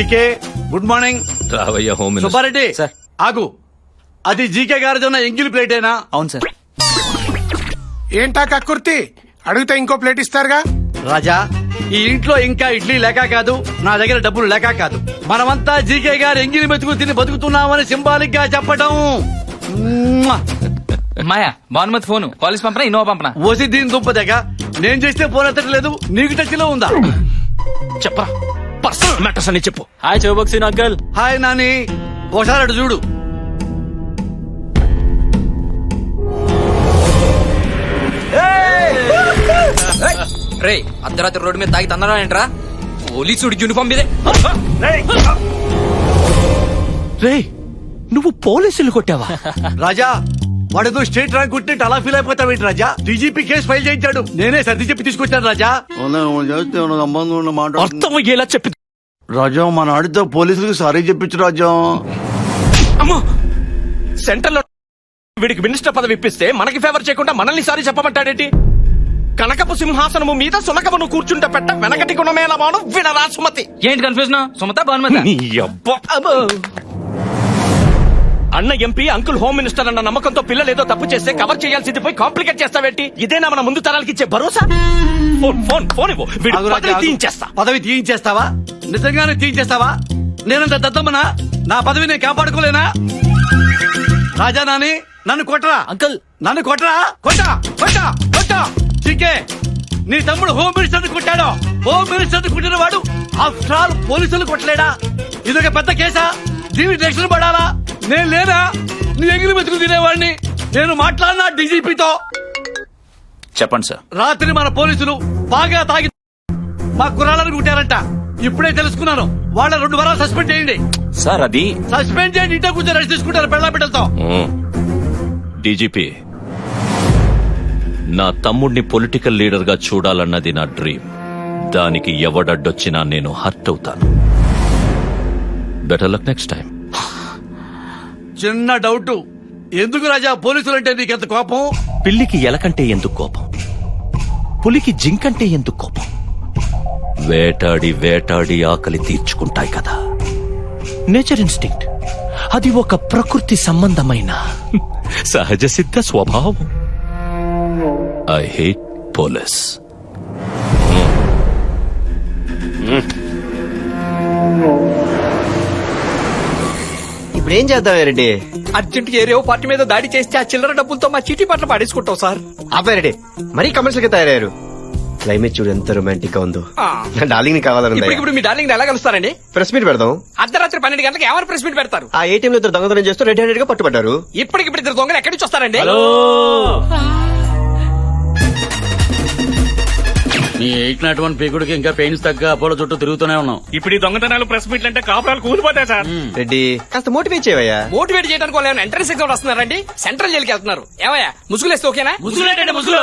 GK good morning రావయ్య home Subbareddy sir. ఆగు. అది జీకే గారిది ఉన్న ఎంగిలి ప్లేటేనా అవును సార్ ఏంటా కక్కుర్తి? అడిగితే ఇంకో ప్లేట్ ఇస్తారుగా? రాజా ఈ ఇంట్లో ఇంకా ఇడ్లీ లేక కాదు నా దగ్గర డబ్బులు లేక కాదు. మనమంతా జీకే గారు ఎంగిలి మెతుకు తిని బతుకుతున్నామని సింబాలిక్గా చెప్పడం. మాయా భానుమతి ఫోన్ కాలేజ్ పంపనా ఇన్నోవా పంపనా? ఓసి దీని దుంప దగ్గర నేను చేస్తే ఫోన్ ఎత్తట్లేదు నీకు టచ్లో ఉందా? చెప్పరా. పర్సనల్ మ్యాటర్స్ అని చెప్పు. హాయ్ చౌబక్సీన్ అంకల్ హాయ్ నాని. ఒకసారి అటు చూడు. రే అర్ధరాత్రి రోడ్డు మీద తాగి తన్నారా ఏంట్రా? పోలీసుడి యూనిఫామ్ మీదే. రే నువ్వు పోలీసులు కొట్టావా? రాజా వాడేదో స్టేట్ ర్యాంక్ కొట్టినట్టు అలా ఫీల్ అయిపోతావేంటి రాజా? డీజీపీ కేసు ఫైల్ చేయించాడు. నేనే సర్ది చెప్పి తీసుకొచ్చాను రాజా. సంబంధం ఉన్న మాట అర్థం అయ్యేలా చెప్పి. రాజా మన ఆడితో పోలీసులకు సారీ చెప్పించు రాజా. అమ్మో! సెంటర్లో వీడికి మినిస్టర్ పదవి ఇప్పిస్తే మనకి ఫేవర్ చేయకుండా మనల్ని సారి చెప్పమంటాడేంటి? కనకపు సింహాసనము మీద సునకమును కూర్చుంట పెట్ట వెనకటి గుణమేళమాను వినరా సుమతి ఏంటి కన్ఫ్యూజన్ సుమత భానుమతి? అబ్బా. అన్న ఎంపీ అంకుల్ హోమ్ మినిస్టర్ అన్న నమ్మకంతో పిల్లలు ఏదో తప్పు చేస్తే కవర్ చేయాల్సింది పోయి కాంప్లికేట్ చేస్తావేంటి? ఇదేనా మన ముందు తరాలకి ఇచ్చే భరోసా? ఫోన్ ఫోన్ ఫోన్ ఇవ్వు. వీడి ఆగు పదవి ఆగు. తీయించేస్తా. పదవి తీయించేస్తావా? నిజంగానే తీయించేస్తావా? నేనంత దద్దమ్మనా? నా పదవి నేను కాపాడుకోలేనా? రాజా నాని నన్ను కొట్టరా? అంకుల్! నన్ను కొట్టరా? కొట్టా కొట్టా కొట్టా! చికే నీ తమ్ముడు హోమ్ మినిస్టర్ కొట్టాడు? హోమ్ మినిస్టర్ కుట్టిన వాడు ఆఫ్టర్ ఆల్ పోలీసులు కొట్టలేడా? ఇదొక పెద్ద కేసా? దీని రక్షణ పడాలా? నేను లేనా? నీ ఎగిరి మెతుకు తినేవాడిని. నేను మాట్లాడినా డీజీపీతో? చెప్పండి సార్. రాత్రి మన పోలీసులు బాగా తాగి మా కుర్రాళ్ళని కుట్టారంట. ఇప్పుడే తెలుసుకున్నాను. వాళ్ళ రెండు వారాలు సస్పెండ్ చేయండి. సార్ అది సస్పెండ్ చేయండి. ఇంట్లో కూర్చొని రెస్ట్ తీసుకుంటారు పెళ్ళ బిడ్డలతో. డీజీపీ నా తమ్ముడిని పొలిటికల్ లీడర్గా చూడాలన్నది నా డ్రీమ్. దానికి ఎవడడ్డొచ్చినా నేను హర్ట్ అవుతాను. Better luck next time. చిన్న డౌట్. ఎందుకు రాజా పోలీసులు అంటే నీకెంత కోపం? పిల్లికి ఎలకంటే ఎందుకు కోపం? పులికి జింకంటే ఎందుకు కోపం? వేటాడి వేటాడి ఆకలి తీర్చుకుంటాయి కదా. Nature instinct. అది ఒక ప్రకృతి సంబంధమైన సహజ సిద్ధ స్వభావం. I hate police. ఇప్పుడు ఏం చేద్దాం రెడ్డి అర్జెంట్ ఏరియో పార్టీ మీద దాడి చేస్తే ఆ చిల్లర డబ్బులతో మా చీటీ పట్ల పాడేసుకుంటాం సార్. రెడ్డి మరీ కమర్షియల్గా తయారయ్యారు. క్లైమేట్ చూడు ఎంత రొమాంటిక్గా ఉందో. నా డార్లింగ్ని ఇప్పుడు కావాలని ఇప్పుడు మీ డార్లింగ్ ఎలా కలుస్తారండి? ప్రెస్ మీట్ పెడదాం. అర్ధరాత్రి పన్నెండు గంటలకు ఎవరు ప్రెస్ మీట్ పెడతారు? ఆ ఏటీఎం లో ఇద్దరు దొంగతనం చేస్తూ రెడ్ హ్యాండెడ్గా పట్టుబడ్డారు. ఇప్పటికిప్పుడు ఇద్దరు దొంగలు ఎక్కడి నుంచి వస్తారండి? నీ ఎయిట్ నాట్ వన్ పీకుడికి ఇంకా పెయిన్స్ తగ్గ అపోలో చుట్టూ తిరుగుతూనే ఉన్నాం. ఇప్పుడు ఈ దొంగతనాలు ప్రెస్ మీట్లు అంటే కాపురాలు కూలిపోతాయి సార్. రెడ్డి కాస్త మోటివేట్ చేయవయ్యా. మోటివేట్ చేయడానికి వాళ్ళు ఎంట్రన్స్ ఎగ్జామ్ వస్తున్నారండి సెంట్రల్ జైలుకి వెళ్తున్నారు. ఏమయ్యా? ముసుగులేస్తే ఓకేనా? ముసుగులేటండి, ముసుగులు.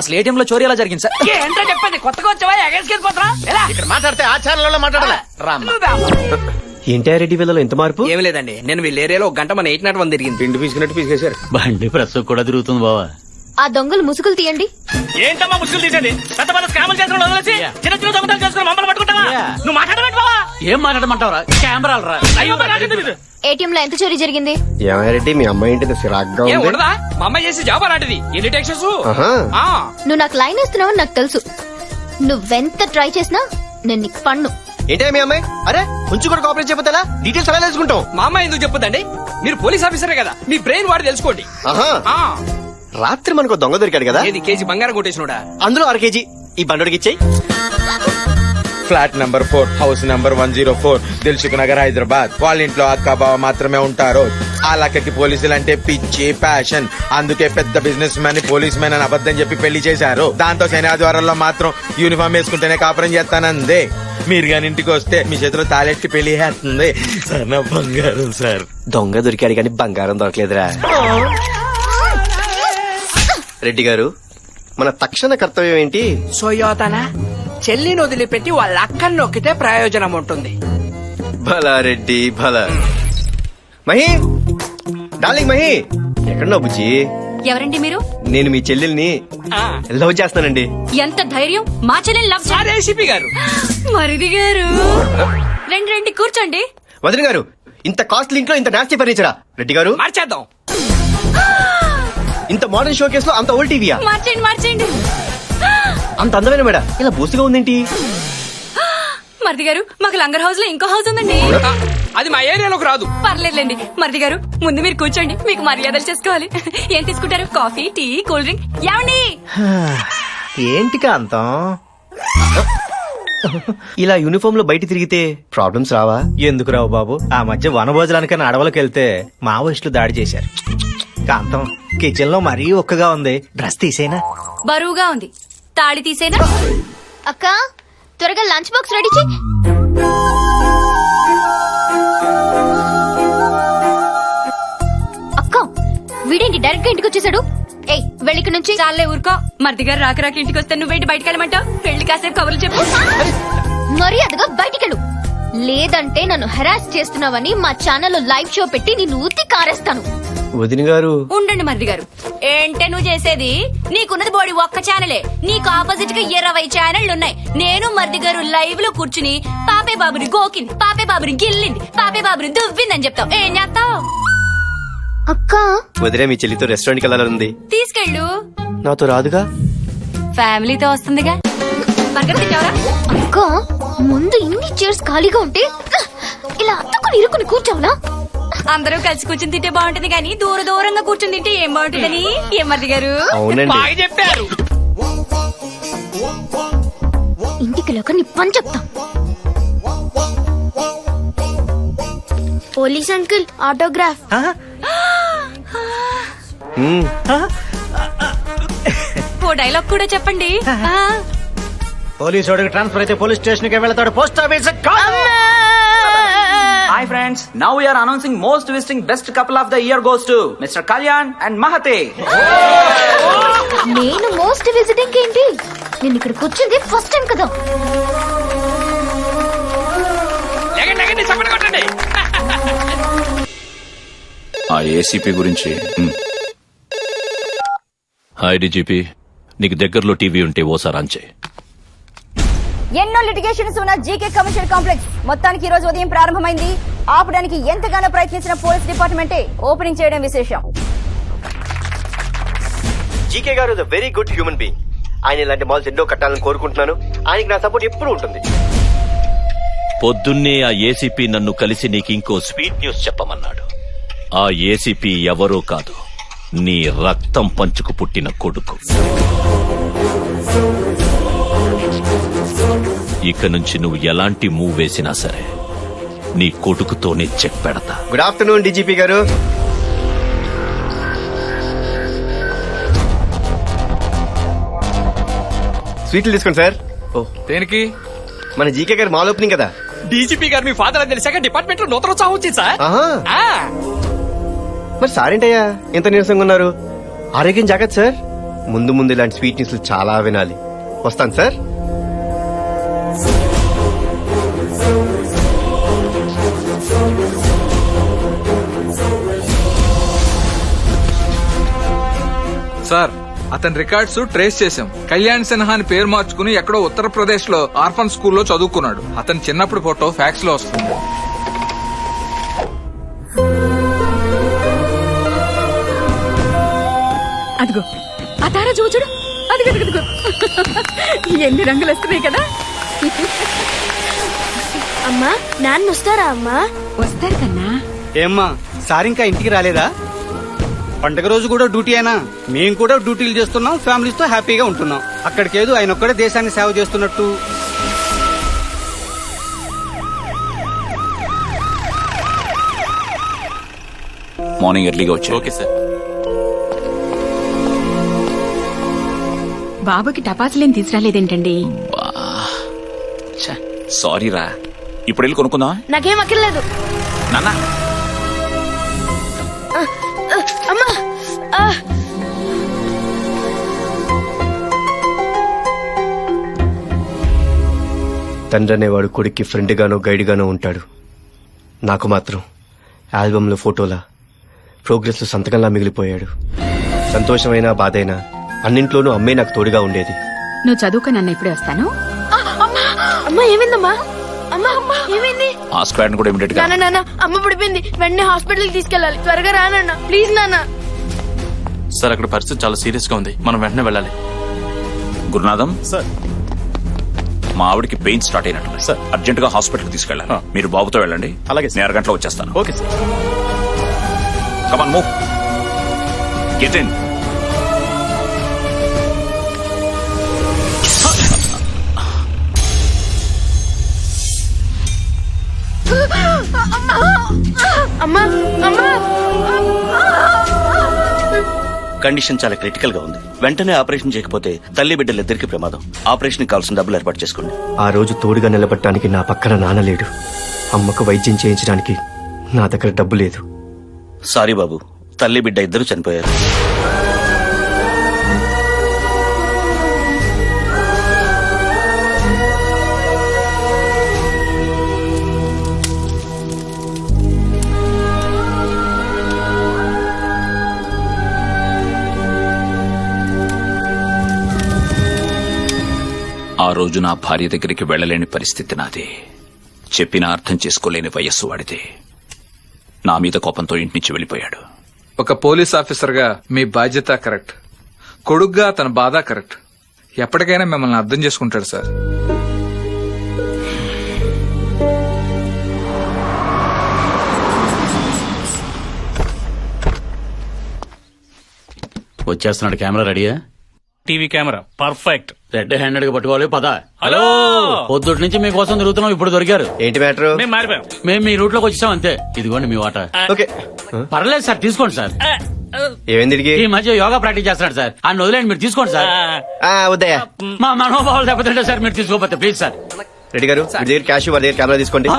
అసలు ఏటీఎం లో చోరీ ఎలా జరిగింది సార్? ఏంటో చెప్పండి. కొత్తగా వచ్చావా? ఎగేసుకెళ్ళిపోతున్నా ఎలా? ఇక్కడ మాట్లాడితే ఆ ఛానల్లో మాట్లాడాలి? ఏంటి రెడ్డి వీళ్ళలో ఎంత మార్పు? ఏం లేదండి. నేను వీళ్ళ ఏరియాలో ఒక గంట మన ఎయిట్ నాట్ వన్ తిరిగింది. పిండి పీసుకున్నట్టు పీసుకేశారు. బండి ప్రస్తుతం కూడా తిరుగుతుంది బావా. ఆ దొంగలు ముసుగులు తీయండి. ఏంటమ్మా ముసుగులు తీసేది? పెద్ద పెద్ద స్కాములు వదిలేసి చిన్న చిన్న దొంగతనాలు చేసుకుని మమ్మల్ని పట్టుకుంటావా? నువ్వు మాట్లాడమంటే బావా ఏం మాట్లాడమంటావరా? కెమెరాలు రా. ఏటీఎం లో ఎంత చోరీ జరిగింది? మీ అమ్మాయి సిరాగ్గా ఏం ఉండదా? మా అమ్మాయి చేసి జాబ్ అలాంటిది. ఎన్ని టెక్షన్స్. నువ్వు నాకు లైన్ వేస్తున్నావని నాకు తెలుసు. నువ్వెంత ట్రై చేసినా నేను నీకు పన్ను. ఏంటి మీ అమ్మాయి? అరే కొంచెం కూడా కోఆపరేట్ చెప్పదా డీటెయిల్స్ ఎలా తెలుసుకుంటాం మా అమ్మాయి ఎందుకు చెప్పదండి మీరు పోలీస్ ఆఫీసరే కదా మీ బ్రెయిన్ వాడి తెలుసుకోండి. ఆహా. ఆ. రాత్రి మనకు దొంగ దొరికాడు కదా? ఏది కేజీ బంగారం కొట్టేసినోడా? అందులో అర కేజీ ఈ బండోడికి ఇచ్చేయి. Flat number four house number one zero four Dilsukhnagar Hyderabad. వాళ్ళ ఇంట్లో అక్క బావ మాత్రమే ఉంటారు. ఆ లక్కకి పోలీసులు అంటే పిచ్చి ప్యాషన్ అందుకే పెద్ద బిజినెస్ మ్యాన్ పోలీస్ మ్యాన్ అని అబద్ధం చెప్పి పెళ్ళి చేశారు. దాంతో శని ఆదివారంలో మాత్రం యూనిఫామ్ వేసుకుంటేనే కాపురం చేస్తానందే. మీరు గాని ఇంటికి వస్తే మీ చేతిలో తాళెట్టి పెళ్ళి చేస్తుంది. సార్ నా బంగారం సార్. దొంగ దొరికాడు కానీ బంగారం దొరకలేదురా. రెడ్డి గారు మన తక్షణ కర్తవ్యం ఏంటి? సోయోతన? చెల్లిని వదిలిపెట్టి వాళ్ళ అక్కని నొక్కితే ప్రయోజనం ఉంటుంది. భలా రెడ్డి భలా. మహి! డార్లింగ్ మహి! ఎక్కడున్నావు బుజ్జి? ఎవరండి మీరు? నేను మీ చెల్లెల్ని లవ్ చేస్తానండి. ఎంత ధైర్యం! మా చెల్లెని లవ్ చే- ఏసీపీ గారు. మరిది గారు. రండి రండి కూర్చోండి. వదిన గారు ఇంత కాస్ట్లీ ఇంట్లో ఇంత నాస్తి ఫర్నిచరా రెడ్డి గారు. మార్చేద్దాం. ఇంత మోడర్న్ షో కేసులో అంత ఓల్డ్ టీవీయా మార్చండి మార్చండి అంత అందమైన మేడ. ఇలా బూసుగా ఉందేంటి? మరిది గారు మాకు లంగర్ హౌస్లో ఇంకో హౌస్ ఉందండి. అది మా ఏరియాలోకి రాదు. పర్లేదులేండి మరిది గారు ముందు మీరు కూర్చోండి మీకు మర్యాదలు చేసుకోవాలి. ఏం తీసుకుంటారు? Coffee tea cool drink? ఏమండి? ఏంటి కాంతం ఇలా యూనిఫామ్లో బయట తిరిగితే ప్రాబ్లమ్స్ రావా? ఎందుకు రావు బాబు? ఆ మధ్య వనభోజనానికైనా అడవులకు వెళ్తే మావోయిస్టులు దాడి చేశారు. కాంతం కిచెన్లో మరీ ఒక్కగా ఉంది. డ్రెస్ తీసేనా? బరువుగా ఉంది. తాళి తీసేనా అక్క త్వరగా లంచ్ బాక్స్ రెడీ చేయి. అక్క వీడేంటి డైరెక్ట్గా ఇంటికి వచ్చేసాడు ఏయ్ వెళ్ళిక నుంచి. చాలే ఊరుకో. మరిది గారు రాక రాక ఇంటికి వస్తే నువ్వేంటి బయటకు వెళ్ళమంటావు పెళ్ళి కాసేపు కబుర్లు చెప్పు. మర్యాదగా బయటికెళ్ళు. లేదంటే నన్ను హెరాస్ చేస్తున్నావని మా ఛానల్లో లైవ్ షో పెట్టి నిన్ను ఉత్తి కారేస్తాను. వదిన గారు. ఉండండి మరిది గారు. ఏంటే నువ్వు చేసేది? నీకున్నది బోడి ఒక్క ఛానలే. నీకు ఆపోజిట్గా ఇరవై ఛానళ్ళు ఉన్నాయి నేను మరిది గారు లైవ్లో కూర్చుని పాపే బాబుని గోకింది పాపే బాబుని గిల్లింది పాపే బాబుని దువ్విందని చెప్తావు. ఏం చేస్తావు? అక్క! వదిలే మీ చెల్లితో రెస్టారెంట్కి వెళ్ళాలంది తీసుకెళ్ళు. నాతో రాదుగా? ఫ్యామిలీతో వస్తుందిగా. అక్క! ముందు ఇన్ని చైర్స్ ఖాళీగా ఉంటే ఇలా అత్తుకుని ఇరుకుని కూర్చోవునా అందరూ కలిసి కూర్చుని తింటే బాగుంటుంది కానీ దూర దూరంగా కూర్చుని తింటే ఏం బాగుంటుందని? ఏం మరిది గారు? చెప్పారు. ఇంటికి వెళ్ళాక నీ పని చెప్తా. Police uncle autograph. ఓ డైలాగ్ కూడా చెప్పండి. ఆ. పోలీసు వాడికి ట్రాన్స్ఫర్ అయితే పోలీస్ స్టేషన్కి వెళ్తాడు post office hi friends now we are announcing most visiting best couple of the year goes to mister Kalyan and మహతే నేను మోస్ట్ విజిటింగ్ ఏంటి? నేను ఇక్కడికి వచ్చింది ఫస్ట్ టైం కదా. ఆ ఏసీపీ గురించి హాయ్ డీజీపీ నీకు దగ్గరలో టీవీ ఉంటే ఓసారి చేయి. ఎన్నో లిటిగేషన్స్ ఉన్న జీకే కమర్షియల్ కాంప్లెక్స్ మొత్తానికి ఈ రోజు ఉదయం ప్రారంభమైంది. ఆపడానికి ఎంతగానో ప్రయత్నించిన పోలీస్ డిపార్ట్మెంటే ఓపెనింగ్ చేయడం విశేషం. జీకే గారు is very good human being ఆయన ఇలాంటి మాల్స్ ఎన్నో కట్టాలని కోరుకుంటున్నాను. ఆయనకి నా సపోర్ట్ ఎప్పుడూ ఉంటుంది. పొద్దున్నే ఆ ఏసీపీ నన్ను కలిసి నీకు ఇంకో స్వీట్ న్యూస్ చెప్పమన్నాడు. ఆ ఏసీపీ ఎవరో కాదు నీ రక్తం పంచుకు పుట్టిన కొడుకు. ఇక నుంచి నువ్వు ఎలాంటి మూవ్ వేసినా సరే నీ కొడుకుతోనే చెక్ పెడతా. గుడ్ ఆఫ్టర్నూన్ డీజీపీ గారు. స్వీట్లు తీసుకోండి సార్. ఓ దేనికి? మన జీకే గారు మాల్ ఓపెనింగ్ కదా. డీజీపీ గారు మీ ఫాదర్ అని తెలిసాక డిపార్ట్మెంట్లో నూతన ఉత్సాహం వచ్చింది సార్. ఆహా. ఆ, మరి సార్ ఏంటయ్యా ఎంత నీరసంగా ఉన్నారు? ఆరోగ్యం జాగ్రత్త సార్. ముందు ముందు ఇలాంటి స్వీట్ న్యూస్లు చాలా వినాలి. వస్తాను సార్. సార్. అతని రికార్డ్స్ ట్రేస్ చేశాం. కళ్యాణ్ సిన్హా అని పేరు మార్చుకుని ఎక్కడో ఉత్తరప్రదేశ్లో ఆర్ఫన్ స్కూల్లో చదువుకున్నాడు. అతని చిన్నప్పుడు ఫోటో ఫ్యాక్స్లో వస్తుంది. అదిగో. ఆ తార చూచుడు అదిగో అదిగో. ఎన్ని రంగులు వస్తున్నాయి కదా. అమ్మా నాన్న వస్తారా అమ్మా? వస్తారు కన్నా. ఏమ్మా సార్ ఇంకా ఇంటికి రాలేదా? పండగ రోజు కూడా డ్యూటీ అయినా మేము కూడా డ్యూటీలు చేస్తున్నాం ఫ్యామిలీస్తో హ్యాపీగా ఉంటున్నాం. అక్కడికి ఏదో ఆయన ఒక్కడే దేశాన్ని సేవ చేస్తున్నట్టు. మార్నింగ్ ఎర్లీగా వచ్చి ఓకే సార్. బాబుకి టపాసులేం తీసుకురాలేదేంటండి? సారీ రా ఇప్పుడు వెళ్ళి కొనుక్కుందా నాకేం అక్కర్లేదు. నాన్న. తండ్రి అనేవాడు కొడుక్కి ఫ్రెండ్ గానో గైడ్ గానో ఉంటాడు. నాకు మాత్రం ఆల్బంలో ఫోటోలా ప్రోగ్రెస్లో సంతకంలా మిగిలిపోయాడు. సంతోషమైన బాధైనా అన్నింట్లోనూ అమ్మే నాకు తోడుగా ఉండేది. నువ్వు చదువుకో నన్ను ఇప్పుడే వస్తాను. అమ్మా ఏమైందమ్మా? అమ్మా అమ్మా ఏమైంది? ఆ స్క్వాడ్ కూడా ఇమీడియట్గా నాన్న నాన్న అమ్మ పడిపోయింది. వెంటనే హాస్పిటల్కి తీసుకెళ్ళాలి. త్వరగా రా నాన్న. ప్లీజ్ నాన్న. సార్ అక్కడ పరిస్థితి చాలా సీరియస్గా ఉంది. మనం వెంటనే వెళ్ళాలి. గురునాథం? సార్. మా ఆవిడకి పెయిన్ స్టార్ట్ అయినట్టు సార్. అర్జెంట్గా హాస్పిటల్కి తీసుకెళ్ళాలి మీరు బాబుతో వెళ్ళండి. అలాగే నేను అరగంటలో వచ్చేస్తాను. Okay sir. Come on move get in అమ్మా! అమ్మా! కండిషన్ చాలా క్రిటికల్గా ఉంది. వెంటనే ఆపరేషన్ చేయకపోతే తల్లి బిడ్డలిద్దరికి ప్రమాదం. ఆపరేషన్ కావాల్సిన డబ్బులు ఏర్పాటు చేసుకోండి. ఆ రోజు తోడుగా నిలబడటానికి నా పక్కన నాన్న లేడు. అమ్మకు వైద్యం చేయించడానికి నా దగ్గర డబ్బు లేదు. సారీ బాబు తల్లి బిడ్డ ఇద్దరు చనిపోయారు. ఆ రోజు నా భార్య దగ్గరికి వెళ్ళలేని పరిస్థితి నాది. చెప్పినా అర్థం చేసుకోలేని వయస్సు వాడితే నా మీద కోపంతో ఇంటి నుంచి వెళ్ళిపోయాడు. ఒక పోలీస్ ఆఫీసర్గా మీ బాధ్యత కరెక్ట్. కొడుగ్గా తన బాధ కరెక్ట్. ఎప్పటికైనా మిమ్మల్ని అర్థం చేసుకుంటాడు సార్. వచ్చేస్తున్నాడు. కెమెరా రెడీయా? TV camera. పర్ఫెక్ట్. రెడ్ హ్యాండెడ్గా పట్టుకోవాలి పద. హలో! పొద్దుటి నుంచి మీకోసం తిరుగుతున్నాం ఇప్పుడు దొరికారు. ఏంటి మ్యాటర్? మేము మారిపోయాం. మేము మీ రూట్లోకి వచ్చాం అంతే. ఇదిగోండి మీ వాట ఓకే. పర్లేదు సార్ తీసుకోండి సార్. ఏమైంది ఈ మధ్య యోగా ప్రాక్టీస్ చేస్తున్నాడు సార్. ఆయన వదిలేండి మీరు తీసుకోండి సార్. ఆ, వద్దయ్యా. మా. మనోభావాలు దెబ్బతింటే సార్ మీరు తీసుకోకపోతే ప్లీజ్ సార్. రెడ్డి గారు మీ దగ్గర క్యాష్ వారి దగ్గర కెమెరా తీసుకోండి. ఆ,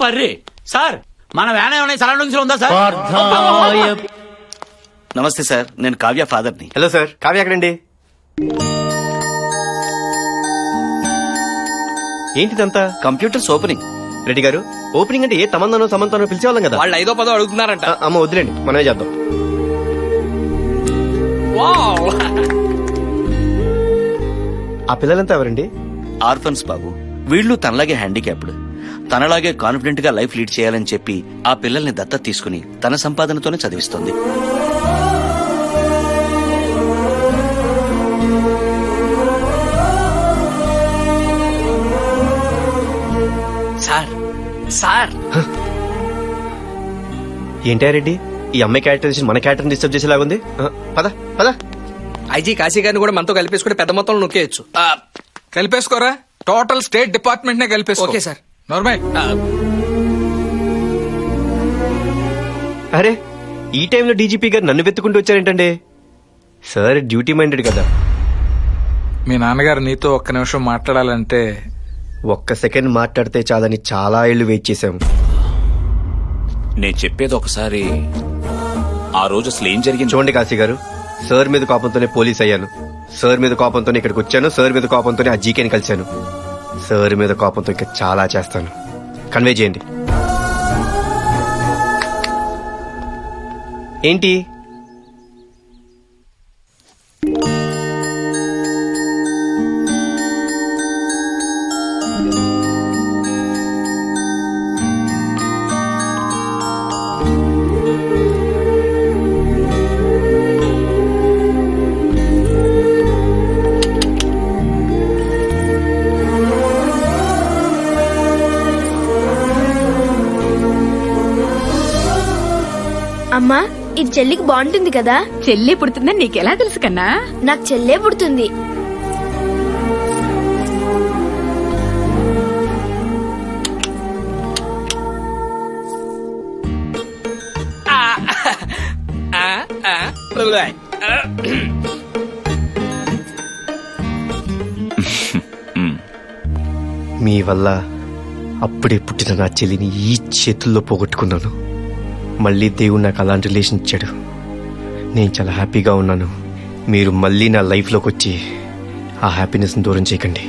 బర్రి. సార్ మన వ్యాన్ ఏమైనా సరౌండింగ్స్లో ఉందా సార్? నమస్తే సార్ నేను కావ్య ఫాదర్ని హలో సార్ కావ్య ఎక్కడండి? ఏంటిదంతా? కంప్యూటర్స్ ఓపెనింగ్ రెడ్డి గారు ఓపెనింగ్ అంటే ఏ తమందనో సమంతనో పిలిచేవాళ్ళం కదా? వాళ్ళు ఐదో పదో అడుగుతున్నారంట. ఆ, అమ్మ వదిలేండి మనమే చేద్దాం. ఆ పిల్లలంతా ఎవరండి? ఆర్ఫన్స్ బాబు వీళ్ళు తనలాగే హ్యాండిక్యాప్డ్. తనలాగే కాన్ఫిడెంట్గా లైఫ్ లీడ్ చేయాలని చెప్పి ఆ పిల్లల్ని దత్తత తీసుకుని తన సంపాదనతోనే చదివిస్తుంది. సార్. సార్. ఏంటా రెడ్డి? ఈ అమ్మాయి క్యారెక్టరైజేషన్ మన క్యారెక్టర్ డిస్టర్బ్ చేసేలాగుంది? పద పద. ఐజీ కాశీ గారిని కూడా మనతో కలిపేసుకుంటే పెద్ద మొత్తంలో నొక్కేయచ్చు. కలిపేసుకోరా? టోటల్ స్టేట్ డిపార్ట్మెంట్ నే కలిపేసుకో. Okay sir. నార్మల్ అరే ఈ టైంలో డీజీపీ గారు నన్ను వెతుకుంటూ వచ్చారేంటండి? సార్ డ్యూటీ మైండెడ్ కదా. మీ నాన్నగారు నీతో ఒక్క నిమిషం మాట్లాడాలంటే ఒక్క సెకండ్ మాట్లాడితే చాలని చాలా ఏళ్ళు వెయిట్ చేశాం. నేను చెప్పేది ఒకసారి ఆ రోజు అసలు ఏం జరిగింది. చూడండి కాశీ గారు సార్ మీద కోపంతోనే పోలీస్ అయ్యాను. సార్ మీద కోపంతోనే ఇక్కడికి వచ్చాను సార్ మీద కోపంతోనే ఆ జీకేని కలిశాను. సార్ మీద కోపంతో ఇంకా చాలా చేస్తాను. కన్వే చేయండి. ఏంటి? ఇది చెల్లికి బాగుంటుంది కదా? చెల్లి పుడుతుందని నీకెలా తెలుసు కన్నా? నాకు చెల్లే పుడుతుంది. మీ వల్ల అప్పుడే పుట్టిన నా చెల్లిని ఈ చేతుల్లో పోగొట్టుకున్నాను. మళ్ళీ దేవుడు నాకు అలాంటి రిలేషన్ ఇచ్చాడు. నేను చాలా హ్యాపీగా ఉన్నాను. మీరు మళ్ళీ నా లైఫ్లోకి వచ్చి ఆ హ్యాపీనెస్ని దూరం చేయకండి.